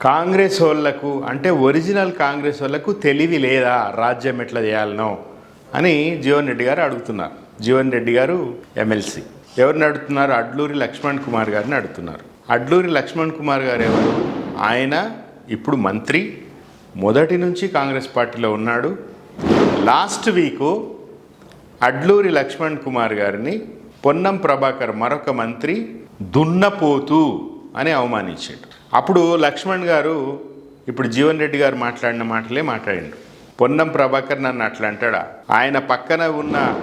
కాంగ్రెస్ వాళ్ళకు అంటే ఒరిజినల్ కాంగ్రెస్ వాళ్ళకు తెలివి లేదా? రాజ్యం ఎట్లా చేయాలనో అని జీవన్ రెడ్డి గారు అడుగుతున్నారు. జీవన్ రెడ్డి గారు ఎమ్మెల్సీ. ఎవరిని అడుగుతున్నారు? అడ్లూరి లక్ష్మణ్ కుమార్ గారిని అడుగుతున్నారు. అడ్లూరి లక్ష్మణ్ కుమార్ గారు ఎవరు? ఆయన ఇప్పుడు మంత్రి మొదటి నుంచి కాంగ్రెస్ పార్టీలో ఉన్నాడు. లాస్ట్ వీకు అడ్లూరి లక్ష్మణ్ కుమార్ గారిని పొన్నం ప్రభాకర్ మరొక మంత్రి దున్నపోతు అని అవమానించాడు. అప్పుడు లక్ష్మణ్ గారు ఇప్పుడు జీవన్ రెడ్డి గారు మాట్లాడిన మాటలే మాట్లాడిండు పొన్నం ప్రభాకర్ నన్ను అట్లా అంటాడా? ఆయన పక్కన ఉన్న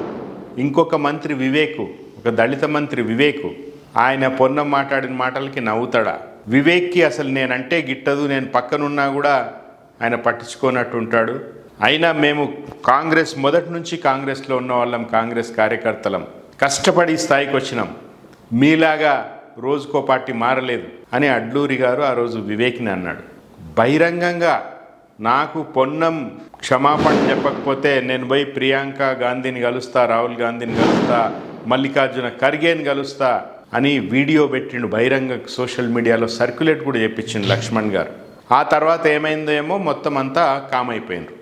ఇంకొక మంత్రి వివేకు ఒక దళిత మంత్రి వివేకు ఆయన పొన్నం మాట్లాడిన మాటలకి నవ్వుతాడా? వివేక్కి అసలు నేనంటే గిట్టదు నేను పక్కనున్నా కూడా ఆయన పట్టించుకోనట్టు ఉంటాడు. అయినా మేము కాంగ్రెస్ మొదటి నుంచి కాంగ్రెస్లో ఉన్న వాళ్ళం కాంగ్రెస్ కార్యకర్తలం. కష్టపడి స్థాయికి వచ్చినాం. మీలాగా రోజుకో పార్టీ మారలేదు అని అడ్లూరి గారు ఆ రోజు వివేక్ని అన్నాడు. బహిరంగంగా నాకు పొన్నం క్షమాపణ చెప్పకపోతే నేను పోయి ప్రియాంక గాంధీని కలుస్తా రాహుల్ గాంధీని కలుస్తా మల్లికార్జున ఖర్గేని కలుస్తా అని వీడియో పెట్టిండు బహిరంగ సోషల్ మీడియాలో సర్క్యులేట్ కూడా చెప్పించిండు లక్ష్మణ్ గారు. ఆ తర్వాత ఏమైందో ఏమో మొత్తం అంతా కామ్ అయిపోయినారు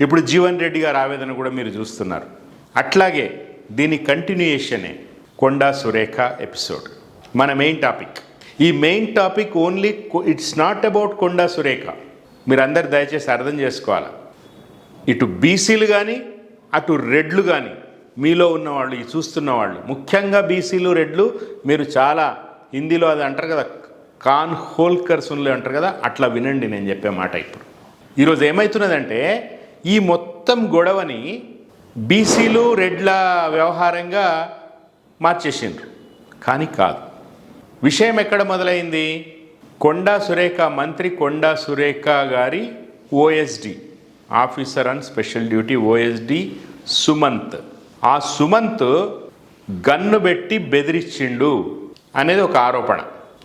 ఇప్పుడు జీవన్ రెడ్డి గారు ఆవేదన కూడా మీరు చూస్తున్నారు. అట్లాగే దీని కంటిన్యూయేషనే కొండా సురేఖ ఎపిసోడ్. మన మెయిన్ టాపిక్ ఈ main topic only it's not about Konda Surekha మీరందరు దయచేసి అర్థం చేసుకోవాలి? ఇటు బీసీలు కానీ అటు రెడ్లు కానీ మీలో ఉన్నవాళ్ళు ఈ చూస్తున్న వాళ్ళు ముఖ్యంగా బీసీలు రెడ్లు మీరు చాలా హిందీలో అది అంటారు కదా కాన్ హోల్కర్స్ ఉన్నలు అంటారు కదా అట్లా వినండి నేను చెప్పే మాట ఇప్పుడు. ఈరోజు ఏమవుతున్నదంటే ఈ మొత్తం గొడవని బీసీలు రెడ్ల వ్యవహారంగా మార్చేసిండ్రు. కానీ కాదు. విషయం ఎక్కడ మొదలైంది? కొండా సురేఖ మంత్రి కొండా సురేఖ గారి OSD officer and special duty OSD Sumanth. ఆ సుమంత్ గన్ను పెట్టి బెదిరించిండు అనేది ఒక ఆరోపణ.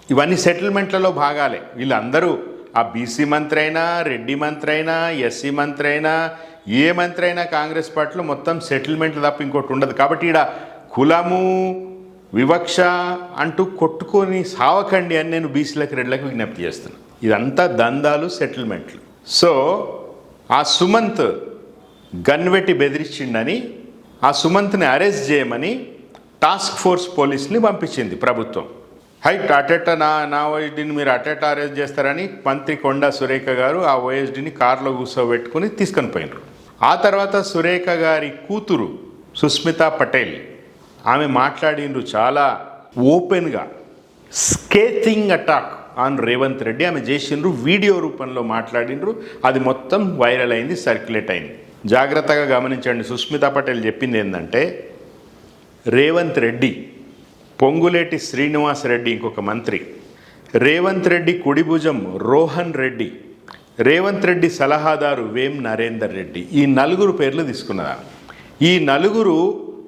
ఇవన్నీ సెటిల్మెంట్లలో భాగాలే. వీళ్ళందరూ ఆ బీసీ మంత్రి అయినా రెడ్డి మంత్రి అయినా ఎస్సీ మంత్రి అయినా ఏ మంత్రి అయినా కాంగ్రెస్ పార్టీలో మొత్తం సెటిల్మెంట్లు తప్ప ఇంకోటి ఉండదు. కాబట్టి ఈడ కులము వివక్ష అంటూ కొట్టుకొని సావకండి అని నేను బీసీలకు రెడ్లకు విజ్ఞప్తి చేస్తున్నాను ఇదంతా దందాలు సెటిల్మెంట్లు సో ఆ సుమంత్ గన్ పెట్టి బెదిరించిండని ఆ సుమంత్ని అరెస్ట్ చేయమని టాస్క్ ఫోర్స్ పోలీస్ని పంపించింది ప్రభుత్వం. హైట్ అటెట నా నా ఓఎస్డీని మీరు అటెట అరెస్ట్ చేస్తారని మంత్రి కొండా సురేఖ గారు ఆ ఓఎస్డీని కారులో కూర్చోబెట్టుకుని తీసుకొని పోయినారు. ఆ తర్వాత సురేఖ గారి కూతురు సుస్మిత పటేల్ ఆమె మాట్లాడిండ్రు చాలా ఓపెన్గా. Scathing attack on Revanth Reddy ఆమె చేసిండ్రు వీడియో రూపంలో మాట్లాడిండ్రు. అది మొత్తం వైరల్ అయింది సర్క్యులేట్ అయింది. జాగ్రత్తగా గమనించండి సుస్మితా పటేల్ చెప్పింది ఏంటంటే రేవంత్ రెడ్డి పొంగులేటి శ్రీనివాస్ రెడ్డి ఇంకొక మంత్రి. రేవంత్ రెడ్డి కుడిభుజం రోహన్ రెడ్డి. రేవంత్ రెడ్డి సలహాదారు వేం నరేందర్ రెడ్డి. ఈ నలుగురు పేర్లు తీసుకున్నారు ఈ నలుగురు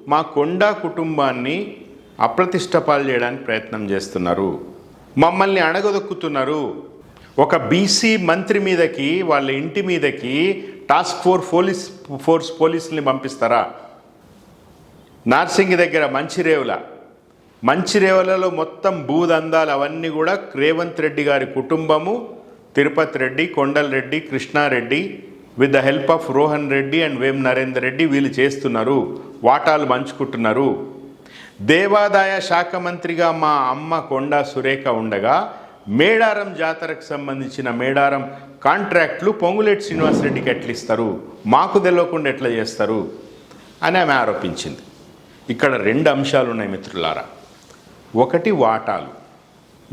మా కొండా కుటుంబాన్ని అప్రతిష్టపాలు చేయడానికి ప్రయత్నం చేస్తున్నారు. మమ్మల్ని అణగదొక్కుతున్నారు. ఒక బీసీ మంత్రి మీదకి వాళ్ళ ఇంటి మీదకి టాస్క్ ఫోర్ పోలీస్ ఫోర్స్ పోలీసుల్ని పంపిస్తారా? నార్సింగి దగ్గర మంచిరేవుల. మంచిరేవులలో మొత్తం భూదందాలు అవన్నీ కూడా రేవంత్ రెడ్డి గారి కుటుంబము Tirupati Reddy Kondal Reddy Krishna Reddy with the help of Rohan Reddy and Vem Narender Reddy వీళ్ళు చేస్తున్నారు. వాటాలు పంచుకుంటున్నారు. దేవాదాయ శాఖ మంత్రిగా మా అమ్మ కొండా సురేఖ ఉండగా మేడారం జాతరకు సంబంధించిన మేడారం కాంట్రాక్ట్లు పొంగులేటి శ్రీనివాసరెడ్డికి ఎట్లా ఇస్తారు? మాకు తెలియకుండా ఎట్లా చేస్తారు? అని ఆమె ఆరోపించింది. ఇక్కడ రెండు అంశాలు ఉన్నాయి మిత్రులారా. ఒకటి వాటాలు.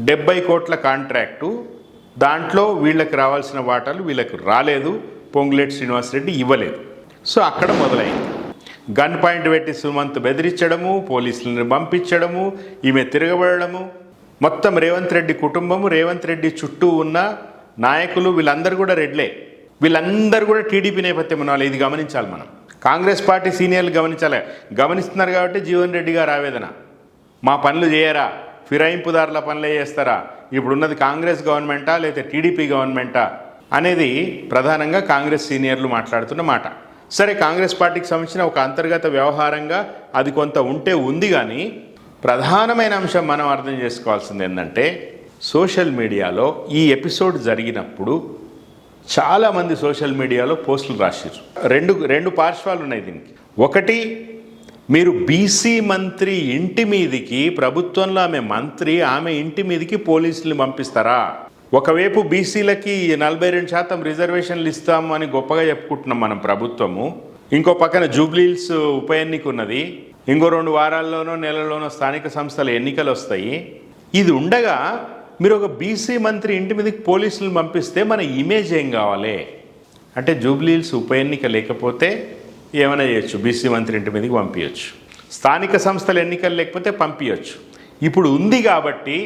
డెబ్బై కోట్ల కాంట్రాక్టు. దాంట్లో వీళ్ళకి రావాల్సిన వాటాలు వీళ్ళకి రాలేదు. పొంగులేటి శ్రీనివాసరెడ్డి ఇవ్వలేదు. సో అక్కడ మొదలైంది. గన్ పాయింట్ పెట్టి సుమంత్ బెదిరించడము పోలీసులను పంపించడము ఈమె తిరగబడము మొత్తం రేవంత్ రెడ్డి కుటుంబము రేవంత్ రెడ్డి చుట్టూ ఉన్న నాయకులు వీళ్ళందరూ కూడా రెడ్లే. వీళ్ళందరూ కూడా టీడీపీ నేపథ్యం ఉన్న వాళ్ళు ఇది గమనించాలి మనం. కాంగ్రెస్ పార్టీ సీనియర్లు గమనించాలి. గమనిస్తున్నారు కాబట్టి జీవన్ రెడ్డి గారు ఆవేదన. మా పనులు చేయరా? ఫిరాయింపుదారుల పనులే చేస్తారా? ఇప్పుడున్నది కాంగ్రెస్ గవర్నమెంటా లేకపోతే టీడీపీ గవర్నమెంటా? అనేది ప్రధానంగా కాంగ్రెస్ సీనియర్లు మాట్లాడుతున్న మాట. సరే కాంగ్రెస్ పార్టీకి సంబంధించిన ఒక అంతర్గత వ్యవహారంగా అది కొంత ఉంటే ఉంది కానీ ప్రధానమైన అంశం మనం అర్థం చేసుకోవాల్సింది ఏంటంటే సోషల్ మీడియాలో ఈ ఎపిసోడ్ జరిగినప్పుడు చాలామంది సోషల్ మీడియాలో పోస్టులు రాశారు రెండు రెండు పార్శ్వాలు ఉన్నాయి దీనికి. ఒకటి మీరు బీసీ మంత్రి ఇంటి మీదికి ప్రభుత్వంలో ఆమె మంత్రి ఆమె ఇంటి మీదికి పోలీసులు పంపిస్తారా? ఒకవైపు బీసీలకి నలభై రెండు శాతం రిజర్వేషన్లు ఇస్తాము అని గొప్పగా చెప్పుకుంటున్నాం మనం ప్రభుత్వము. ఇంకో పక్కన జూబ్లీల్స్ ఉప ఎన్నిక ఉన్నది. ఇంకో రెండు వారాల్లోనో నెలలోనో స్థానిక సంస్థల ఎన్నికలు వస్తాయి. ఇది ఉండగా మీరు ఒక బీసీ మంత్రి ఇంటి మీదకి పోలీసులు పంపిస్తే మన ఇమేజ్ ఏం కావాలి? అంటే జూబ్లీల్స్ ఉప ఎన్నిక లేకపోతే ఏమైనా చేయొచ్చు? బీసీ మంత్రి ఇంటి మీదకి పంపించచ్చు స్థానిక సంస్థల ఎన్నికలు లేకపోతే పంపించచ్చు ఇప్పుడు ఉంది కాబట్టి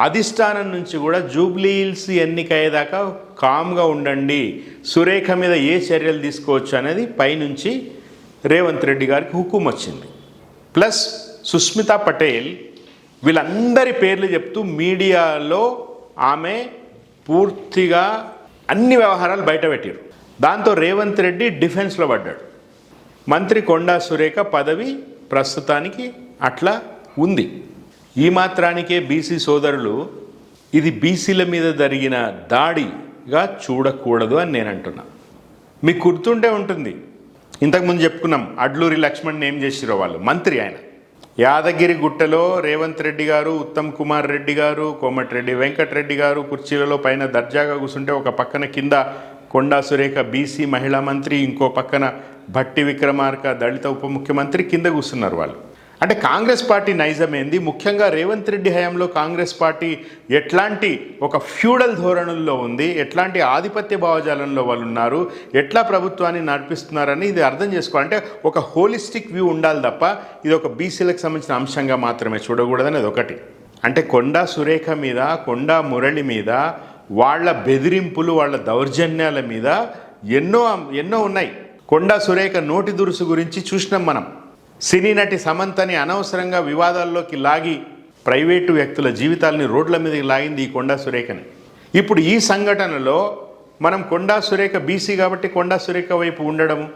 అధిష్టానం నుంచి కూడా జూబ్లీహిల్స్ ఎన్నిక అయ్యేదాకా కామ్గా ఉండండి. సురేఖ మీద ఏ చర్యలు తీసుకోవచ్చు అనేది పైనుంచి రేవంత్ రెడ్డి గారికి హుకుం వచ్చింది. ప్లస్ సుస్మిత పటేల్ వీళ్ళందరి పేర్లు చెప్తూ మీడియాలో ఆమె పూర్తిగా అన్ని వ్యవహారాలు బయటపెట్టారు దాంతో రేవంత్ రెడ్డి డిఫెన్స్లో పడ్డాడు. మంత్రి కొండా సురేఖ పదవి ప్రస్తుతానికి అట్లా ఉంది. ఈ మాత్రానికే బీసీ సోదరులు ఇది బీసీల మీద జరిగిన దాడిగా చూడకూడదు అని నేను అంటున్నా. మీకు గుర్తుండే ఉంటుంది. ఇంతకుముందు చెప్పుకున్నాం అడ్లూరి లక్ష్మణ్ ఏం చేసిరో వాళ్ళు? మంత్రి ఆయన. యాదగిరి గుట్టలో రేవంత్ రెడ్డి గారు ఉత్తమ్ కుమార్ రెడ్డి గారు కోమటిరెడ్డి వెంకటరెడ్డి గారు కుర్చీలలో పైన దర్జాగా కూర్చుంటే ఒక పక్కన కింద కొండా సురేఖ బీసీ మహిళా మంత్రి ఇంకో పక్కన భట్టి విక్రమార్క దళిత ఉప ముఖ్యమంత్రి కింద కూర్చున్నారు వాళ్ళు. అంటే కాంగ్రెస్ పార్టీ నైజం ఏంది ముఖ్యంగా రేవంత్ రెడ్డి హయాంలో కాంగ్రెస్ పార్టీ ఎట్లాంటి ఒక ఫ్యూడల్ ధోరణుల్లో ఉంది ఎట్లాంటి ఆధిపత్య భావజాలంలో వాళ్ళు ఉన్నారు ఎట్లా ప్రభుత్వాన్ని నడిపిస్తున్నారని ఇది అర్థం చేసుకోవాలంటే ఒక హోలిస్టిక్ వ్యూ ఉండాలి తప్ప ఇది ఒక బీసీలకు సంబంధించిన అంశంగా మాత్రమే చూడకూడదని అది ఒకటి. అంటే కొండా సురేఖ మీద కొండా మురళి మీద వాళ్ళ బెదిరింపులు వాళ్ళ దౌర్జన్యాల మీద ఎన్నో ఎన్నో ఉన్నాయి. కొండా సురేఖ నోటి దురుసు గురించి చూసినాం మనం. సినీ నటి సమంతని అనవసరంగా వివాదాల్లోకి లాగి ప్రైవేటు వ్యక్తుల జీవితాలని రోడ్ల మీదకి లాగింది ఈ కొండా సురేఖని. ఇప్పుడు ఈ సంఘటనలో మనం కొండా సురేఖ బీసీ కాబట్టి కొండా సురేఖ వైపు ఉండడము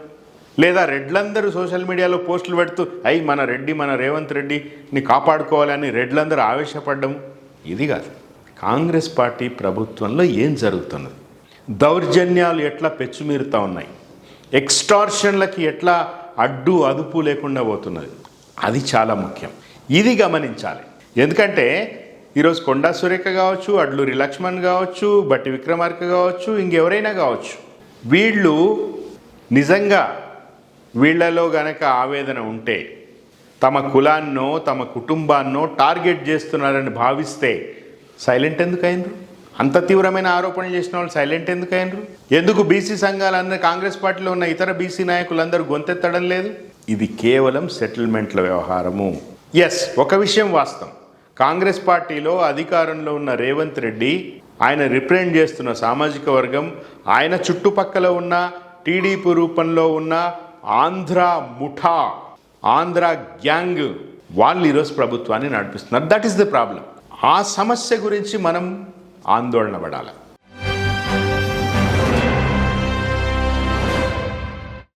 లేదా రెడ్లందరూ సోషల్ మీడియాలో పోస్టులు పెడుతూ అయి మన రెడ్డి మన రేవంత్ రెడ్డిని కాపాడుకోవాలని రెడ్లందరూ ఆవేశపడ్డము ఇది కాదు. కాంగ్రెస్ పార్టీ ప్రభుత్వంలో ఏం జరుగుతున్నది? దౌర్జన్యాలు ఎట్లా పెచ్చుమీరుతా ఉన్నాయి? ఎక్స్టార్షన్లకి ఎట్లా అడ్డు అదుపు లేకుండా పోతున్నది. అది చాలా ముఖ్యం. ఇది గమనించాలి. ఎందుకంటే ఈరోజు కొండా సురేఖ కావచ్చు అడ్లూరి లక్ష్మణ్ కావచ్చు బట్టి విక్రమార్క కావచ్చు ఇంకెవరైనా కావచ్చు. వీళ్ళు నిజంగా వీళ్ళలో గనక ఆవేదన ఉంటే తమ కులాన్నో తమ కుటుంబాన్నో టార్గెట్ చేస్తున్నారని భావిస్తే సైలెంట్ ఎందుకు అయినరు అంత తీవ్రమైన ఆరోపణలు చేసిన వాళ్ళు సైలెంట్ ఎందుకు అయినరు? ఎందుకు బీసీ సంఘాలన్నీ కాంగ్రెస్ పార్టీలో ఉన్న ఇతర బీసీ నాయకులందరూ గొంతెత్తడం లేదు? ఇది కేవలం సెటిల్మెంట్ల వ్యవహారము. ఎస్ ఒక విషయం వాస్తవం. కాంగ్రెస్ పార్టీలో అధికారంలో ఉన్న రేవంత్ రెడ్డి ఆయన రిప్రజెంట్ చేస్తున్న సామాజిక వర్గం ఆయన చుట్టుపక్కల ఉన్న టీడీపీ రూపంలో ఉన్న ఆంధ్ర ముఠా ఆంధ్ర గ్యాంగ్ వాళ్ళు ఈరోజు ప్రభుత్వాన్ని నడిపిస్తున్నారు. దట్ ఈస్ ద ప్రాబ్లం ఆ సమస్య గురించి మనం ಆಂದೋಲನ ಪಡಾಲ